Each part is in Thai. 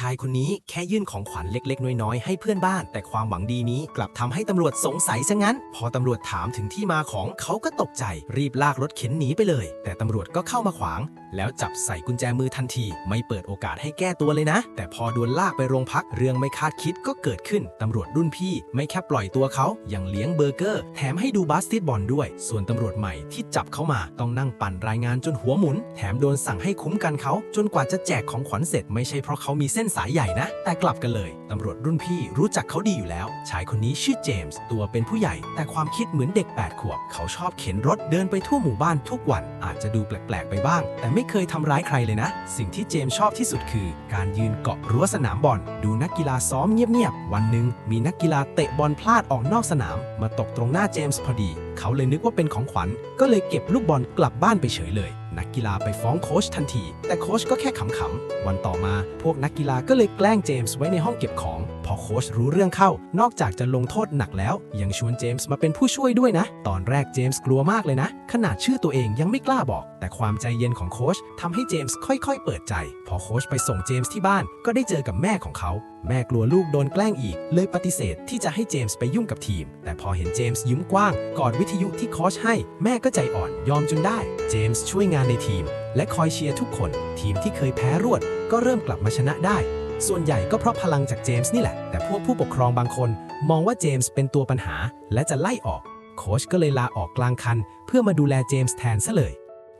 ชายคนนี้แค่ยื่นของขวัญเล็ก ๆ น้อย ๆ ให้เพื่อนบ้าน แต่ความหวังดีนี้กลับทำให้ตำรวจสงสัยซะงั้น พอตำรวจถามถึงที่มาของเขาก็ตกใจ รีบลากรถเข็นหนีไปเลย แต่ตำรวจก็เข้ามาขวาง แล้วจับใส่กุญแจมือทันที ไม่เปิดโอกาสให้แก้ตัวเลยนะ แต่พอโดนลากไปโรงพักเรื่องไม่คาดคิดก็เกิดขึ้นตำรวจรุ่นพี่ไม่แค่ปล่อยตัวเขายังเลี้ยงเบอร์เกอร์ แถมให้ดูบาสเกตบอลด้วย ส่วนตำรวจใหม่ที่จับเขามาต้องนั่งปั่นรายงานจนหัวหมุน แถมโดนสั่งให้คุ้มกันเขา จนกว่าจะแจกของขวัญเสร็จไม่ใช่เพราะเขามีเส้นสายใหญ่นะ แต่กลับกันเลย ตำรวจรุ่นพี่รู้จักเขาดีอยู่แล้ว ชายคนนี้ชื่อเจมส์ ตัวเป็นผู้ใหญ่ แต่ความคิดเหมือนเด็ก 8 ขวบ เขาชอบเข็นรถเดินไปทั่วหมู่บ้านทุกวัน อาจจะดูแปลก ๆ ไปบ้าง แต่ไม่เคยทำร้ายใครเลยนะ สิ่งที่เจมส์ชอบที่สุดคือ การยืนเกาะรั้วสนามบอล ดูนักกีฬาซ้อมเงียบ ๆ วันหนึ่งมีนักกีฬาเตะบอลพลาดออกนอกสนาม มาตกตรงหน้าเจมส์พอดี เขาเลยนึกว่าเป็นของขวัญ ก็เลยเก็บลูกบอลกลับบ้านไปเฉยเลย นักกีฬาไปฟ้องโค้ชทันที แต่โค้ชก็แค่ขำๆ วันต่อมาพวกนักกีฬาก็เลยแกล้งเจมส์ไว้ในห้องเก็บของ พอโค้ชรู้เรื่องเข้า นอกจากจะลงโทษหนักแล้ว ยังชวนเจมส์มาเป็นผู้ช่วยด้วยนะ ตอนแรกเจมส์กลัวมากเลยนะ ขนาดชื่อตัวเองยังไม่กล้าบอก แต่ความใจเย็นของโค้ชทำให้เจมส์ค่อยๆ เปิดใจ พอโค้ชไปส่งเจมส์ที่บ้าน ก็ได้เจอกับแม่ของเขา แม่กลัวลูกโดนแกล้งอีก เลยปฏิเสธที่จะให้เจมส์ไปยุ่งกับทีม แต่พอเห็นเจมส์ยิ้มกว้าง กอดวิทยุที่โค้ชให้ แม่ก็ใจอ่อนยอมจนได้ เจมส์ช่วยงานในทีม และคอยเชียร์ทุกคน ทีมที่เคยแพ้รวด ก็เริ่มกลับมาชนะได้ ส่วนใหญ่ก็เพราะพลังจากเจมส์นี่แหละ แต่พวกผู้ปกครองบางคน มองว่าเจมส์เป็นตัวปัญหา และจะไล่ออก โค้ชก็เลยลาออกกลางคัน เพื่อมาดูแลเจมส์แทนซะเลย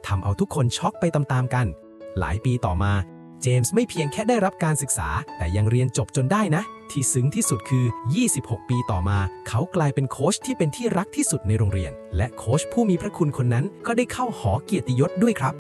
ทำเอาทุกคนช็อกไปตามๆกัน หลายปีต่อมา เจมส์ไม่เพียงแค่ได้รับการศึกษา แต่ยังเรียนจบจนได้นะ ที่ซึ้งที่สุดคือ 26 ปีต่อมา เขากลายเป็นโค้ชที่เป็นที่รักที่สุดในโรงเรียน และโค้ชผู้มีพระคุณคนนั้นก็ได้เข้าหอเกียรติยศด้วยครับ